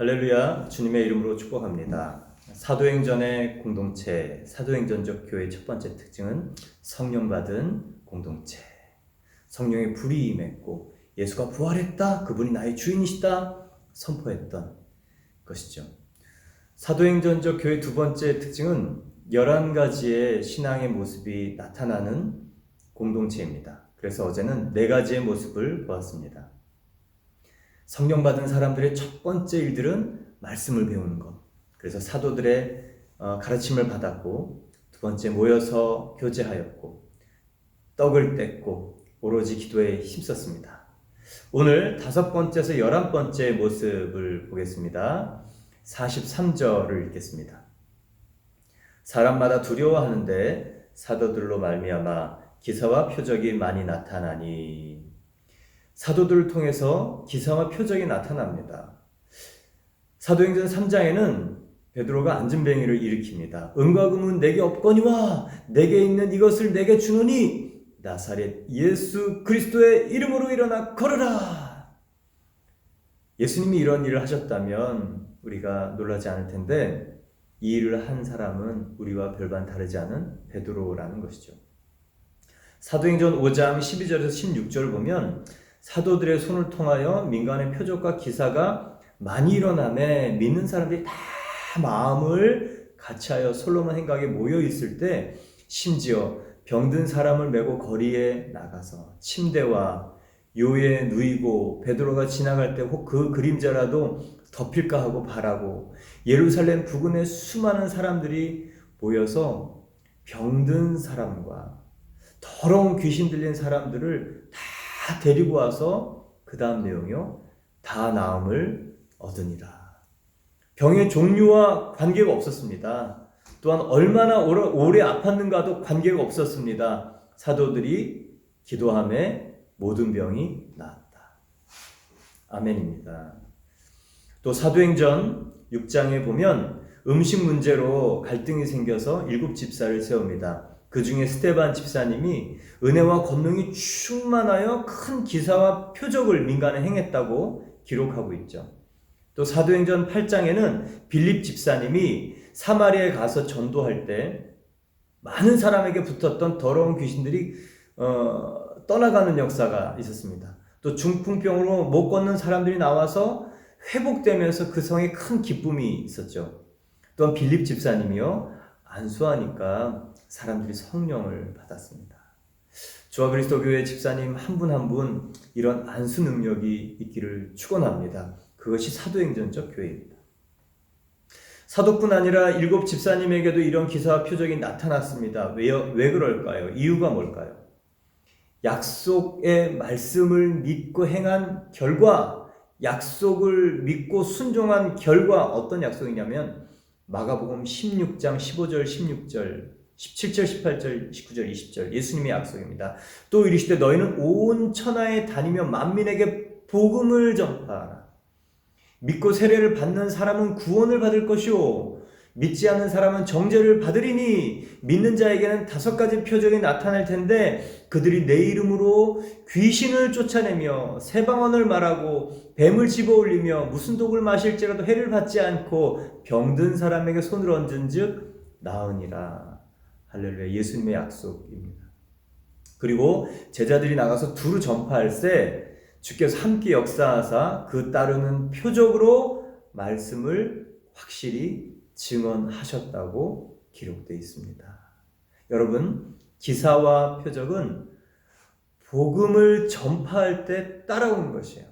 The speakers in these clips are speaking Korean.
할렐루야 주님의 이름으로 축복합니다. 사도행전의 공동체, 사도행전적 교회의 첫 번째 특징은 성령 받은 공동체. 성령의 불이 임했고 예수가 부활했다. 그분이 나의 주인이시다. 선포했던 것이죠. 사도행전적 교회 두 번째 특징은 11가지의 신앙의 모습이 나타나는 공동체입니다. 그래서 어제는 네 가지의 모습을 보았습니다. 성령 받은 사람들의 첫 번째 일들은 말씀을 배우는 것. 그래서 사도들의 어, 가르침을 받았고 두 번째 모여서 교제하였고 떡을 뗐고 오로지 기도에 힘썼습니다. 오늘 다섯 번째에서 열한 번째 모습을 보겠습니다. 43절을 읽겠습니다. 사람마다 두려워하는데 사도들로 말미암아 기사와 표적이 많이 나타나니 사도들을 통해서 기사와 표적이 나타납니다. 사도행전 3장에는 베드로가 안전뱅이를 일으킵니다. 은과 금은 내게 없거니와 내게 있는 이것을 내게 주노니 나사렛 예수 그리스도의 이름으로 일어나 걸으라. 예수님이 이런 일을 하셨다면 우리가 놀라지 않을 텐데 이 일을 한 사람은 우리와 별반 다르지 않은 베드로라는 것이죠. 사도행전 5장 12절에서 16절을 보면 사도들의 손을 통하여 민간의 표적과 기사가 많이 일어남에 믿는 사람들이 다 마음을 같이하여 솔로몬 행각에 모여 있을 때 심지어 병든 사람을 메고 거리에 나가서 침대와 요에 누이고 베드로가 지나갈 때 혹 그 그림자라도 덮일까 하고 바라고 예루살렘 부근에 수많은 사람들이 모여서 병든 사람과 더러운 귀신 들린 사람들을 다 데리고 와서 그 다음 내용이요. 다 나음을 얻으니라. 병의 종류와 관계가 없었습니다. 또한 얼마나 오래, 오래 아팠는가도 관계가 없었습니다. 사도들이 기도함에 모든 병이 나았다. 아멘입니다. 또 사도행전 6장에 보면 음식 문제로 갈등이 생겨서 일곱 집사를 세웁니다. 그 중에 스테반 집사님이 은혜와 권능이 충만하여 큰 기사와 표적을 민간에 행했다고 기록하고 있죠. 또 사도행전 8장에는 빌립 집사님이 사마리아에 가서 전도할 때 많은 사람에게 붙었던 더러운 귀신들이 어, 떠나가는 역사가 있었습니다. 또 중풍병으로 못 걷는 사람들이 나와서 회복되면서 그 성에 큰 기쁨이 있었죠. 또한 빌립 집사님이요 안수하니까 사람들이 성령을 받았습니다. 주와 그리스도 교회 집사님 한 분 한 분 이런 안수 능력이 있기를 축원합니다. 그것이 사도행전적 교회입니다. 사도뿐 아니라 일곱 집사님에게도 이런 기사와 표적이 나타났습니다. 왜, 왜 그럴까요? 이유가 뭘까요? 약속의 말씀을 믿고 행한 결과, 약속을 믿고 순종한 결과 어떤 약속이냐면 마가복음 16장 15절 16절 17절 18절 19절 20절 예수님의 약속입니다. 또 이르시되 너희는 온 천하에 다니며 만민에게 복음을 전파하라. 믿고 세례를 받는 사람은 구원을 받을 것이요 믿지 않는 사람은 정죄를 받으리니 믿는 자에게는 다섯 가지 표적이 나타날 텐데 그들이 내 이름으로 귀신을 쫓아내며 새 방언을 말하고 뱀을 집어올리며 무슨 독을 마실지라도 해를 받지 않고 병든 사람에게 손을 얹은즉 나으니라 할렐루야 예수님의 약속입니다. 그리고 제자들이 나가서 두루 전파할 때 주께서 함께 역사하사 그 따르는 표적으로 말씀을 확실히 증언하셨다고 기록되어 있습니다. 여러분, 기사와 표적은 복음을 전파할 때 따라오는 것이에요.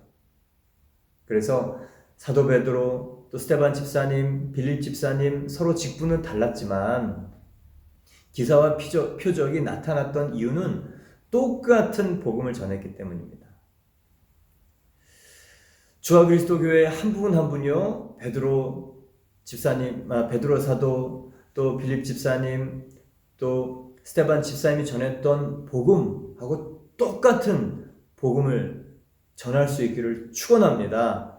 그래서 사도 베드로, 또 스테반 집사님, 빌립 집사님 서로 직분은 달랐지만 기사와 표적이 나타났던 이유는 똑같은 복음을 전했기 때문입니다. 주와 그리스도 교회 한 분 한 분이요 베드로 집사님, 아, 베드로 사도, 또 빌립 집사님, 또 스테반 집사님이 전했던 복음하고 똑같은 복음을 전할 수 있기를 축원합니다.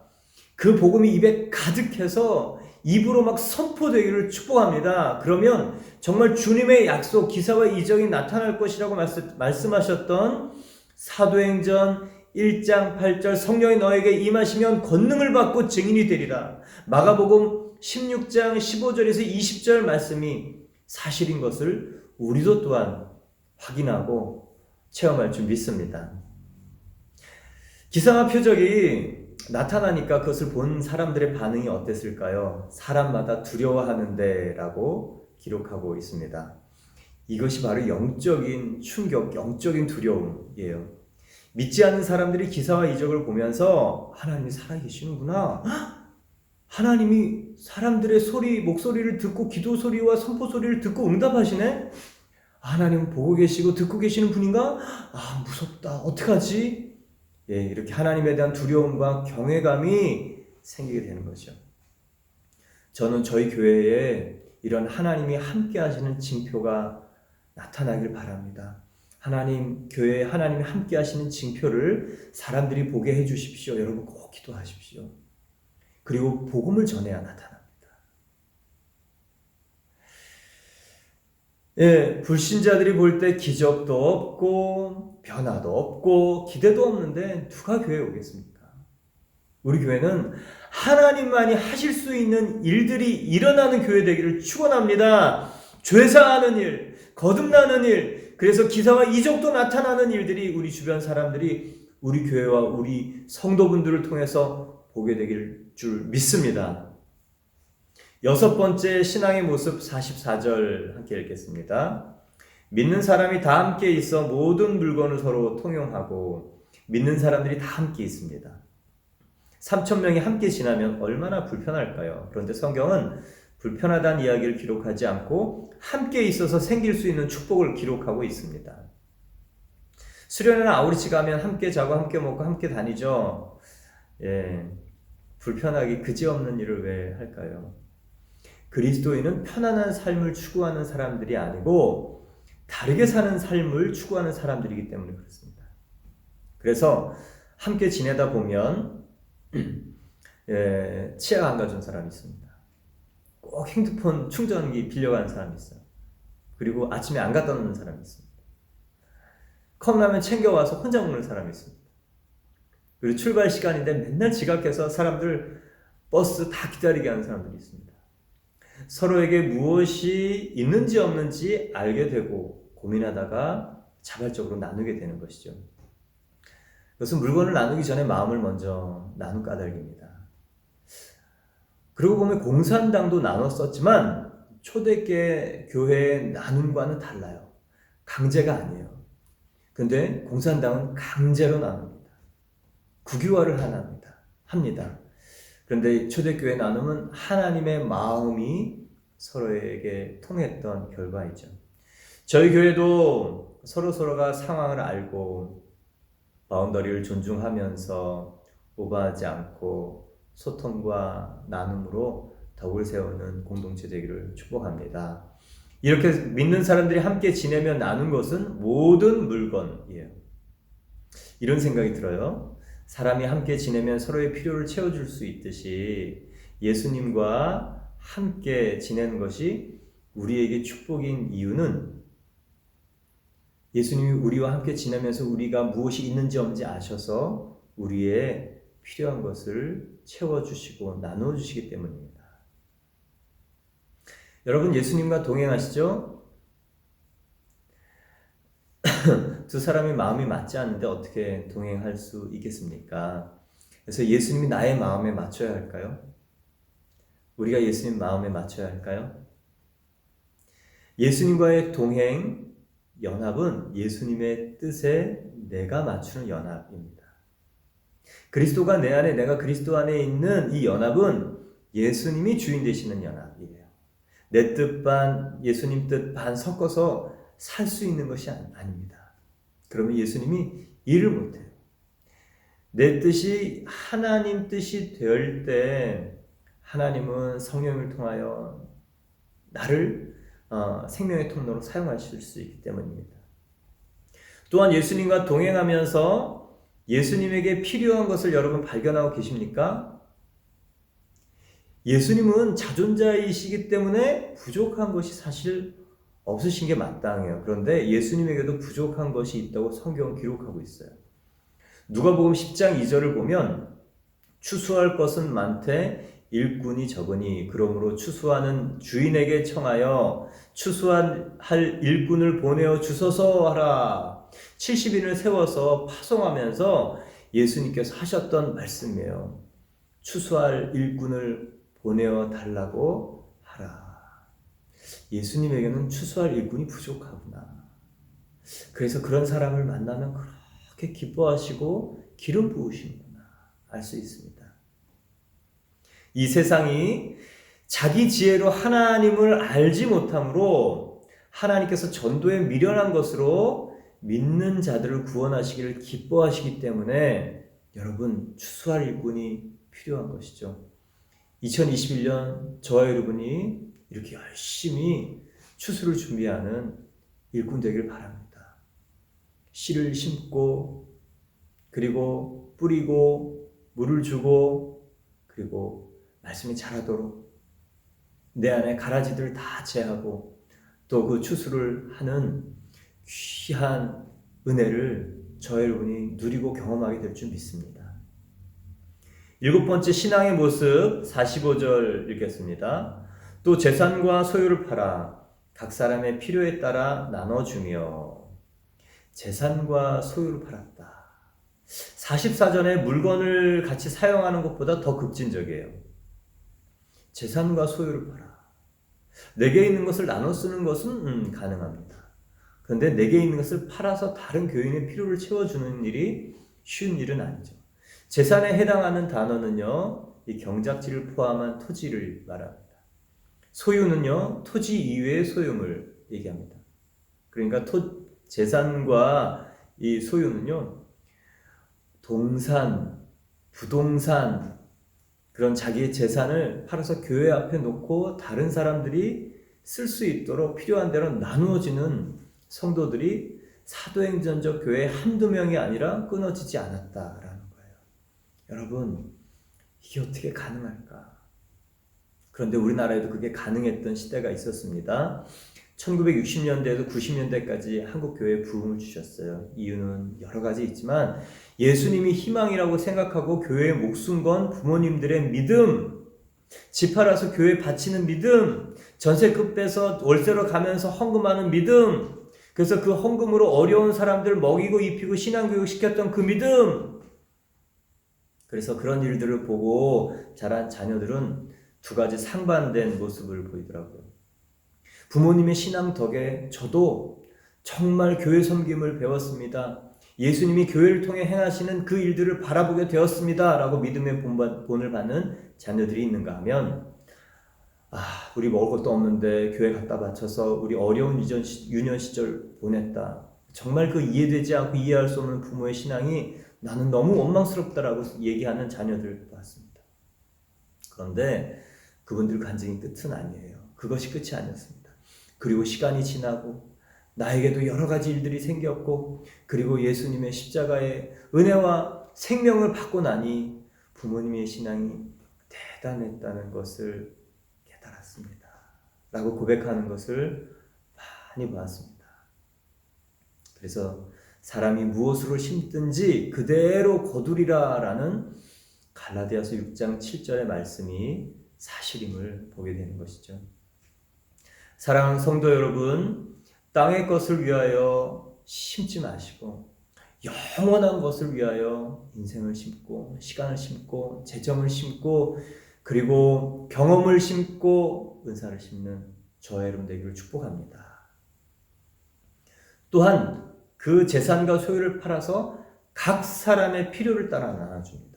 그 복음이 입에 가득해서 입으로 막 선포되기를 축복합니다. 그러면 정말 주님의 약속, 기사와 이적이 나타날 것이라고 말씀, 말씀 하셨던 사도행전 1장 8절 성령이 너에게 임하시면 권능을 받고 증인이 되리라. 마가복음 16장 15절에서 20절 말씀이 사실인 것을 우리도 또한 확인하고 체험할 줄 믿습니다. 기상화 표적이 나타나니까 그것을 본 사람들의 반응이 어땠을까요? 사람마다 두려워하는데 라고 기록하고 있습니다. 이것이 바로 영적인 충격, 영적인 두려움이에요. 믿지 않는 사람들이 기사와 이적을 보면서 하나님이 살아계시는구나. 하나님이 사람들의 소리, 목소리를 듣고 기도 소리와 선포 소리를 듣고 응답하시네? 하나님 보고 계시고 듣고 계시는 분인가? 아, 무섭다. 어떡하지? 예, 이렇게 하나님에 대한 두려움과 경외감이 생기게 되는 거죠. 저는 저희 교회에 이런 하나님이 함께 하시는 징표가 나타나길 바랍니다. 하나님, 교회에 하나님이 함께 하시는 징표를 사람들이 보게 해 주십시오. 여러분 꼭 기도하십시오. 그리고 복음을 전해야 나타납니다. 예, 불신자들이 볼 때 기적도 없고 변화도 없고 기대도 없는데 누가 교회에 오겠습니까? 우리 교회는 하나님만이 하실 수 있는 일들이 일어나는 교회 되기를 축원합니다. 죄사하는 일, 거듭나는 일, 그래서 기사와 이적도 나타나는 일들이 우리 주변 사람들이 우리 교회와 우리 성도분들을 통해서 보게 되길 줄 믿습니다. 여섯 번째 신앙의 모습 44절 함께 읽겠습니다. 믿는 사람이 다 함께 있어 모든 물건을 서로 통용하고 믿는 사람들이 다 함께 있습니다. 3천 명이 함께 지나면 얼마나 불편할까요? 그런데 성경은 불편하다는 이야기를 기록하지 않고 함께 있어서 생길 수 있는 축복을 기록하고 있습니다. 수련회나 아우리치 가면 함께 자고 함께 먹고 함께 다니죠. 예. 불편하기 그지없는 일을 왜 할까요? 그리스도인은 편안한 삶을 추구하는 사람들이 아니고 다르게 사는 삶을 추구하는 사람들이기 때문에 그렇습니다. 그래서 함께 지내다 보면 예, 치약 안 가져온 사람이 있습니다. 꼭 핸드폰 충전기 빌려가는 사람이 있어요. 그리고 아침에 안 갖다 놓는 사람이 있습니다. 컵라면 챙겨와서 혼자 먹는 사람이 있습니다. 그리고 출발 시간인데 맨날 지각해서 사람들 버스 다 기다리게 하는 사람들이 있습니다. 서로에게 무엇이 있는지 없는지 알게 되고 고민하다가 자발적으로 나누게 되는 것이죠. 그것은 물건을 나누기 전에 마음을 먼저 나눈 까닭입니다. 그러고 보면 공산당도 나눴었지만 초대교 교회의 나눔과는 달라요. 강제가 아니에요. 근데 공산당은 강제로 나눕니다. 국유화를 하납니다. 합니다. 그런데 초대교회 나눔은 하나님의 마음이 서로에게 통했던 결과이죠. 저희 교회도 서로 서로가 상황을 알고 바운더리를 존중하면서 오버하지 않고 소통과 나눔으로 덕을 세우는 공동체 되기를 축복합니다. 이렇게 믿는 사람들이 함께 지내며 나눈 것은 모든 물건이에요. 이런 생각이 들어요. 사람이 함께 지내면 서로의 필요를 채워줄 수 있듯이 예수님과 함께 지내는 것이 우리에게 축복인 이유는 예수님이 우리와 함께 지내면서 우리가 무엇이 있는지 없는지 아셔서 우리의 필요한 것을 채워주시고 나눠주시기 때문입니다. 여러분 예수님과 동행하시죠? 두 사람의 마음이 맞지 않는데 어떻게 동행할 수 있겠습니까? 그래서 예수님이 나의 마음에 맞춰야 할까요? 우리가 예수님 마음에 맞춰야 할까요? 예수님과의 동행, 연합은 예수님의 뜻에 내가 맞추는 연합입니다. 그리스도가 내 안에, 내가 그리스도 안에 있는 이 연합은 예수님이 주인 되시는 연합이에요. 내 뜻 반, 예수님 뜻 반 섞어서 살 수 있는 것이 아닙니다. 그러면 예수님이 일을 못해요. 내 뜻이 하나님 뜻이 될 때 하나님은 성령을 통하여 나를 어, 생명의 통로로 사용하실 수 있기 때문입니다. 또한 예수님과 동행하면서 예수님에게 필요한 것을 여러분 발견하고 계십니까? 예수님은 자존자이시기 때문에 부족한 것이 사실 없으신 게 마땅해요. 그런데 예수님에게도 부족한 것이 있다고 성경은 기록하고 있어요. 누가복음 10장 2절을 보면 추수할 것은 많되 일꾼이 적으니 그러므로 추수하는 주인에게 청하여 추수한 할 일꾼을 보내어 주소서 하라. 70인을 세워서 파송하면서 예수님께서 하셨던 말씀이에요. 추수할 일꾼을 보내어 달라고. 예수님에게는 추수할 일꾼이 부족하구나. 그래서 그런 사람을 만나면 그렇게 기뻐하시고 기름 부으시는구나. 알 수 있습니다. 이 세상이 자기 지혜로 하나님을 알지 못함으로 하나님께서 전도에 미련한 것으로 믿는 자들을 구원하시기를 기뻐하시기 때문에 여러분 추수할 일꾼이 필요한 것이죠. 2021년 저와 여러분이 이렇게 열심히 추수를 준비하는 일꾼 되길 바랍니다. 씨를 심고 그리고 뿌리고 물을 주고 그리고 말씀이 자라도록 내 안에 가라지들을 다 제하고 또 그 추수를 하는 귀한 은혜를 저 여러분이 누리고 경험하게 될 줄 믿습니다. 일곱 번째 신앙의 모습 45절 읽겠습니다. 또 재산과 소유를 팔아 각 사람의 필요에 따라 나눠주며 재산과 소유를 팔았다. 44전에 물건을 같이 사용하는 것보다 더 급진적이에요. 재산과 소유를 팔아. 내게 있는 것을 나눠 쓰는 것은 음, 가능합니다. 그런데 내게 있는 것을 팔아서 다른 교인의 필요를 채워주는 일이 쉬운 일은 아니죠. 재산에 해당하는 단어는요, 이 경작지를 포함한 토지를 말합니다. 소유는요, 토지 이외의 소유물 얘기합니다. 그러니까 토, 재산과 이 소유는요, 동산, 부동산, 그런 자기의 재산을 팔아서 교회 앞에 놓고 다른 사람들이 쓸 수 있도록 필요한 대로 나누어지는 성도들이 사도행전적 교회 한두 명이 아니라 끊어지지 않았다라는 거예요. 여러분, 이게 어떻게 가능할까? 그런데 우리나라에도 그게 가능했던 시대가 있었습니다. 1960년대에서 90년대까지 한국 교회에 부흥을 주셨어요. 이유는 여러 가지 있지만 예수님이 희망이라고 생각하고 교회에 목숨 건 부모님들의 믿음, 집 팔아서 교회 바치는 믿음, 전세급 빼서 월세로 가면서 헌금하는 믿음, 그래서 그 헌금으로 어려운 사람들 먹이고 입히고 신앙교육 시켰던 그 믿음. 그래서 그런 일들을 보고 자란 자녀들은 두 가지 상반된 모습을 보이더라고요. 부모님의 신앙 덕에 저도 정말 교회 섬김을 배웠습니다. 예수님이 교회를 통해 행하시는 그 일들을 바라보게 되었습니다. 라고 믿음의 본을 받는 자녀들이 있는가 하면, 아, 우리 먹을 것도 없는데 교회 갖다 바쳐서 우리 어려운 유년 시절 보냈다. 정말 그 이해되지 않고 이해할 수 없는 부모의 신앙이 나는 너무 원망스럽다라고 얘기하는 자녀들 봤습니다. 그런데 그분들 간증의 끝은 아니에요. 그것이 끝이 아니었습니다. 그리고 시간이 지나고 나에게도 여러 가지 일들이 생겼고 그리고 예수님의 십자가의 은혜와 생명을 받고 나니 부모님의 신앙이 대단했다는 것을 깨달았습니다. 라고 고백하는 것을 많이 보았습니다. 그래서 사람이 무엇으로 심든지 그대로 거두리라 라는 갈라디아서 6장 7절의 말씀이 사실임을 보게 되는 것이죠. 사랑하는 성도 여러분, 땅의 것을 위하여 심지 마시고 영원한 것을 위하여 인생을 심고 시간을 심고 재정을 심고 그리고 경험을 심고 은사를 심는 저 여러분 되기를 축복합니다. 또한 그 재산과 소유를 팔아서 각 사람의 필요를 따라 나눠줍니다.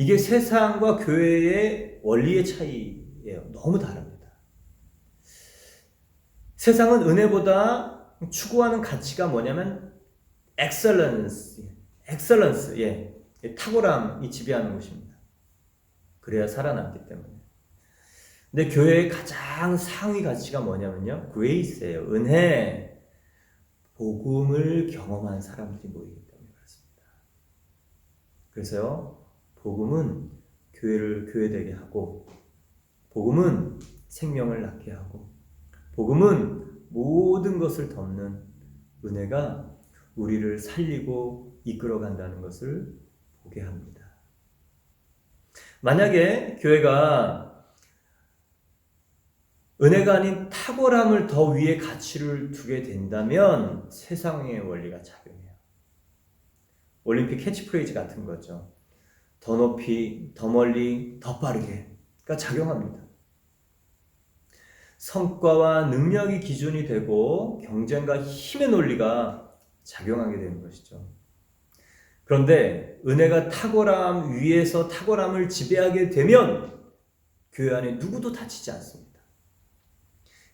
이게 세상과 교회의 원리의 차이예요. 너무 다릅니다. 세상은 은혜보다 추구하는 가치가 뭐냐면 엑셀런스, 엑셀런스, 예, 탁월함이 지배하는 것입니다. 그래야 살아남기 때문에. 근데 교회의 가장 상위 가치가 뭐냐면요, 그레이스예요. 은혜, 복음을 경험한 사람들이 모이기 때문에 그렇습니다. 그래서요, 복음은 교회를 교회되게 하고, 복음은 생명을 낳게 하고, 복음은 모든 것을 덮는 은혜가 우리를 살리고 이끌어 간다는 것을 보게 합니다. 만약에 교회가 은혜가 아닌 탁월함을 더 위에 가치를 두게 된다면 세상의 원리가 작용해요. 올림픽 캐치프레이즈 같은 거죠. 더 높이, 더 멀리, 더 빠르게가 작용합니다. 성과와 능력이 기준이 되고 경쟁과 힘의 논리가 작용하게 되는 것이죠. 그런데 은혜가 탁월함 위에서 탁월함을 지배하게 되면 교회 안에 누구도 다치지 않습니다.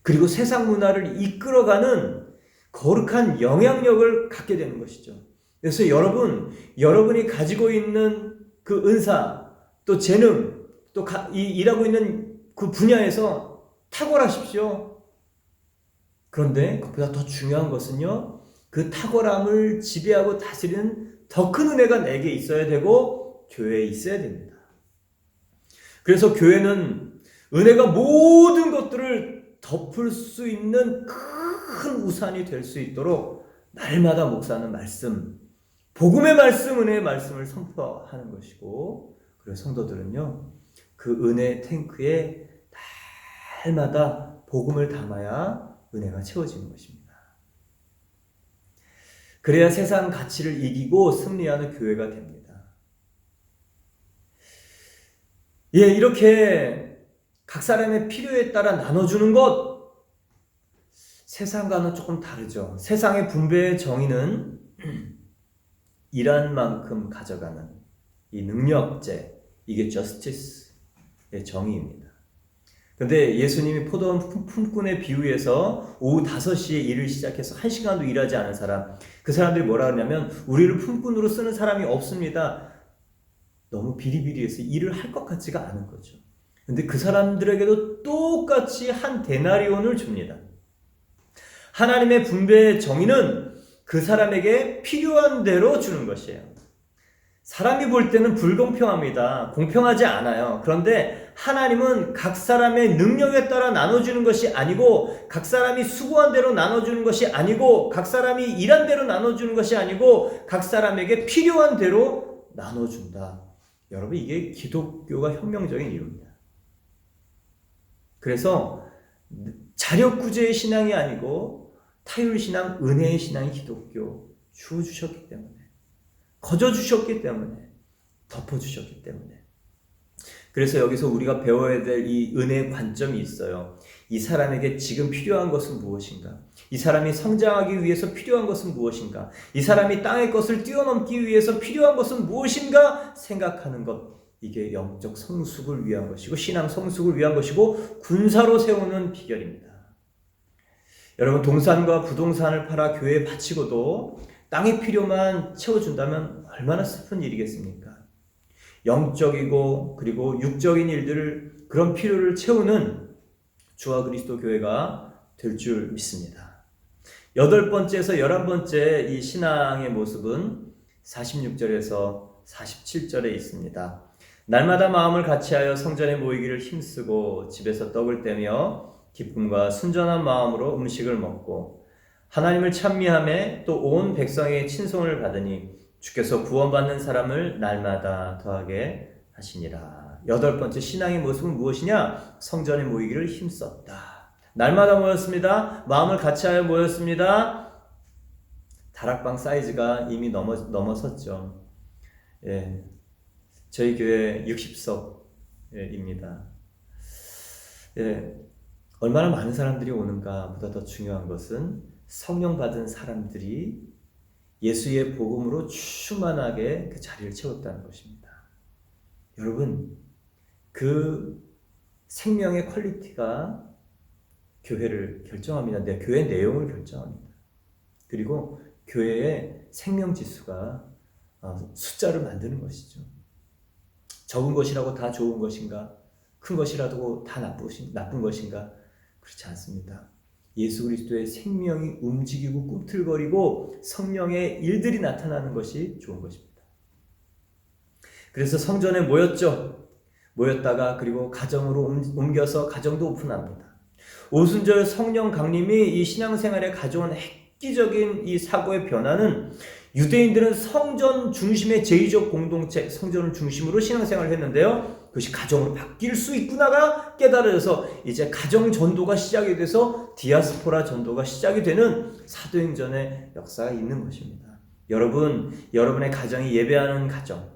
그리고 세상 문화를 이끌어가는 거룩한 영향력을 갖게 되는 것이죠. 그래서 여러분, 여러분이 가지고 있는 그 은사, 또 재능, 또 가, 이, 일하고 있는 그 분야에서 탁월하십시오. 그런데 그보다 더 중요한 것은요, 그 탁월함을 지배하고 다스리는 더 큰 은혜가 내게 있어야 되고, 교회에 있어야 됩니다. 그래서 교회는 은혜가 모든 것들을 덮을 수 있는 큰 우산이 될 수 있도록 날마다 목사는 말씀, 복음의 말씀, 은혜의 말씀을 선포하는 것이고, 그리고 성도들은요, 그 은혜 탱크에 날마다 복음을 담아야 은혜가 채워지는 것입니다. 그래야 세상 가치를 이기고 승리하는 교회가 됩니다. 예, 이렇게 각 사람의 필요에 따라 나눠주는 것, 세상과는 조금 다르죠. 세상의 분배의 정의는 일한 만큼 가져가는 이 능력제, 이게 저스티스의 정의입니다. 근데 예수님이 포도원 품꾼의 비유에서 오후 5시에 일을 시작해서 1시간도 일하지 않은 사람, 그 사람들이 뭐라 그러냐면, 우리를 품꾼으로 쓰는 사람이 없습니다. 너무 비리비리해서 일을 할 것 같지가 않은 거죠. 근데 그 사람들에게도 똑같이 한 데나리온을 줍니다. 하나님의 분배의 정의는 그 사람에게 필요한 대로 주는 것이에요. 사람이 볼 때는 불공평합니다. 공평하지 않아요. 그런데 하나님은 각 사람의 능력에 따라 나눠주는 것이 아니고, 각 사람이 수고한 대로 나눠주는 것이 아니고, 각 사람이 일한 대로 나눠주는 것이 아니고, 각 사람에게 필요한 대로 나눠준다. 여러분, 이게 기독교가 혁명적인 이유입니다. 그래서 자력구제의 신앙이 아니고, 타율 신앙, 은혜의 신앙이 기독교 주어 주셨기 때문에. 거저 주셨기 때문에 덮어 주셨기 때문에 그래서 여기서 우리가 배워야 될 이 은혜의 관점이 있어요. 이 사람에게 지금 필요한 것은 무엇인가? 이 사람이 성장하기 위해서 필요한 것은 무엇인가? 이 사람이 땅의 것을 뛰어넘기 위해서 필요한 것은 무엇인가? 생각하는 것. 이게 영적 성숙을 위한 것이고 신앙 성숙을 위한 것이고 군사로 세우는 비결입니다. 여러분 동산과 부동산을 팔아 교회에 바치고도 땅의 필요만 채워준다면 얼마나 슬픈 일이겠습니까? 영적이고 그리고 육적인 일들을 그런 필요를 채우는 주와 그리스도 교회가 될 줄 믿습니다. 여덟 번째에서 열한 번째 이 신앙의 모습은 46절에서 47절에 있습니다. 날마다 마음을 같이하여 성전에 모이기를 힘쓰고 집에서 떡을 떼며 기쁨과 순전한 마음으로 음식을 먹고 하나님을 찬미함에 또 온 백성의 친송을 받으니 주께서 구원받는 사람을 날마다 더하게 하시니라. 여덟 번째 신앙의 모습은 무엇이냐? 성전에 모이기를 힘썼다. 날마다 모였습니다. 마음을 같이하여 모였습니다. 다락방 사이즈가 이미 넘어, 넘어섰죠. 예. 저희 교회 60석입니다. 예. 얼마나 많은 사람들이 오는가 보다 더 중요한 것은 성령 받은 사람들이 예수의 복음으로 충만하게 그 자리를 채웠다는 것입니다. 여러분, 그 생명의 퀄리티가 교회를 결정합니다. 내 교회 내용을 결정합니다. 그리고 교회의 생명 지수가 어, 숫자를 만드는 것이죠. 적은 것이라고 다 좋은 것인가? 큰 것이라도 다 나쁜 것인가? 그렇지 않습니다. 예수 그리스도의 생명이 움직이고 꿈틀거리고 성령의 일들이 나타나는 것이 좋은 것입니다. 그래서 성전에 모였죠. 모였다가 그리고 가정으로 옮겨서 가정도 오픈합니다. 오순절 성령 강림이 이 신앙생활에 가져온 획기적인 이 사고의 변화는 유대인들은 성전 중심의 제의적 공동체, 성전을 중심으로 신앙생활을 했는데요. 그것이 가정으로 바뀔 수 있구나가 깨달아져서 이제 가정 전도가 시작이 돼서 디아스포라 전도가 시작이 되는 사도행전의 역사가 있는 것입니다. 여러분, 여러분의 가정이 예배하는 가정,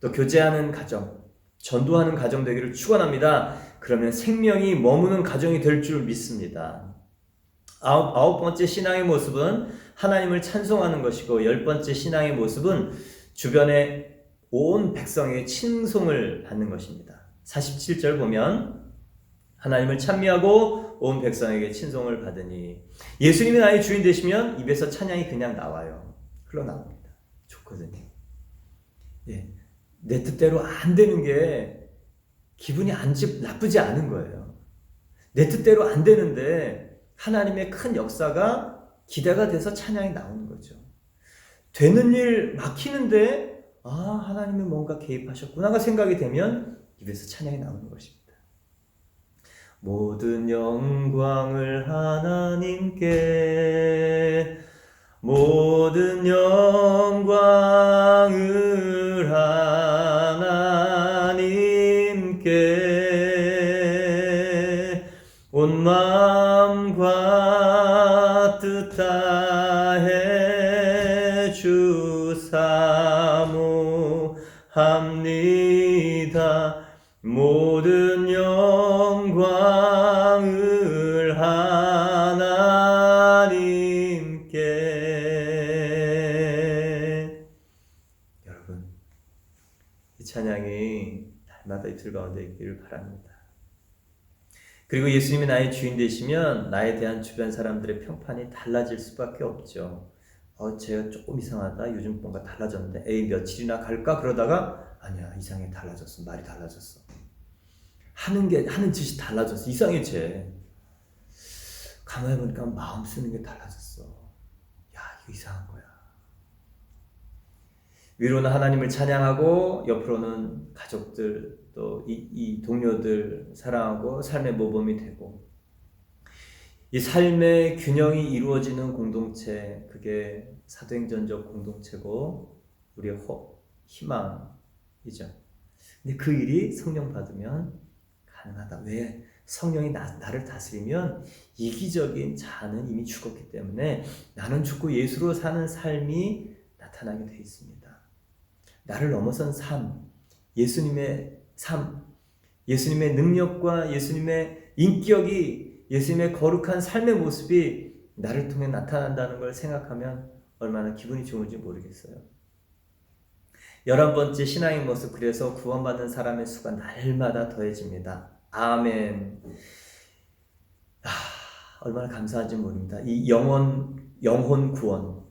또 교제하는 가정, 전도하는 가정 되기를 축원합니다. 그러면 생명이 머무는 가정이 될 줄 믿습니다. 아홉, 아홉 번째 신앙의 모습은 하나님을 찬송하는 것이고 열 번째 신앙의 모습은 주변의 온 백성의 칭송을 받는 것입니다. 47절 보면 하나님을 찬미하고 온 백성에게 친송을 받으니 예수님이 나의 주인 되시면 입에서 찬양이 그냥 나와요. 흘러나옵니다. 좋거든요. 예. 내 뜻대로 안 되는 게 기분이 안 집, 나쁘지 않은 거예요. 내 뜻대로 안 되는데 하나님의 큰 역사가 기대가 돼서 찬양이 나오는 거죠. 되는 일 막히는데 아 하나님이 뭔가 개입하셨구나가 생각이 되면 입에서 찬양이 나오는 것입니다. 모든 영광을 하나님께 모든 영광을 하나님께 주사모합니다 모든 영광을 하나님께 여러분 이 찬양이 날마다 입술 가운데 있기를 바랍니다. 그리고 예수님이 나의 주인 되시면 나에 대한 주변 사람들의 평판이 달라질 수밖에 없죠. 어, 제가 조금 이상하다. 요즘 뭔가 달라졌는데, 에이, 며칠이나 갈까? 그러다가, 아니야, 이상해. 달라졌어. 말이 달라졌어. 하는 게, 하는 짓이 달라졌어. 이상해, 쟤. 가만히 보니까 마음 쓰는 게 달라졌어. 야, 이거 이상한 거야. 위로는 하나님을 찬양하고, 옆으로는 가족들, 또 이, 이 동료들 사랑하고, 삶의 모범이 되고, 이 삶의 균형이 이루어지는 공동체, 그게 사도행전적 공동체고 우리의 호, 희망 이죠. 근데 그 일이 성령 받으면 가능하다. 왜? 성령이 나, 나를 다스리면 이기적인 자는 이미 죽었기 때문에 나는 죽고 예수로 사는 삶이 나타나게 돼 있습니다. 나를 넘어선 삶, 예수님의 삶, 예수님의 능력과 예수님의 인격이 예수님의 거룩한 삶의 모습이 나를 통해 나타난다는 걸 생각하면 얼마나 기분이 좋은지 모르겠어요. 열한 번째 신앙의 모습 그래서 구원받는 사람의 수가 날마다 더해집니다. 아멘. 아, 얼마나 감사한지 모릅니다. 이 영혼 영혼 구원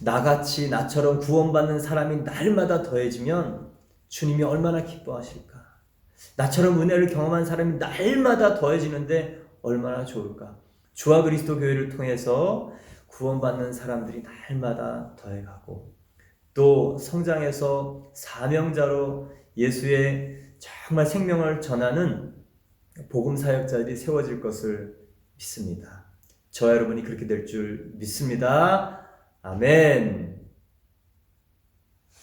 나같이 나처럼 구원받는 사람이 날마다 더해지면 주님이 얼마나 기뻐하실까? 나처럼 은혜를 경험한 사람이 날마다 더해지는데 얼마나 좋을까? 주와 그리스도 교회를 통해서 구원받는 사람들이 날마다 더해가고 또 성장해서 사명자로 예수의 정말 생명을 전하는 복음 사역자들이 세워질 것을 믿습니다. 저 여러분이 그렇게 될 줄 믿습니다. 아멘.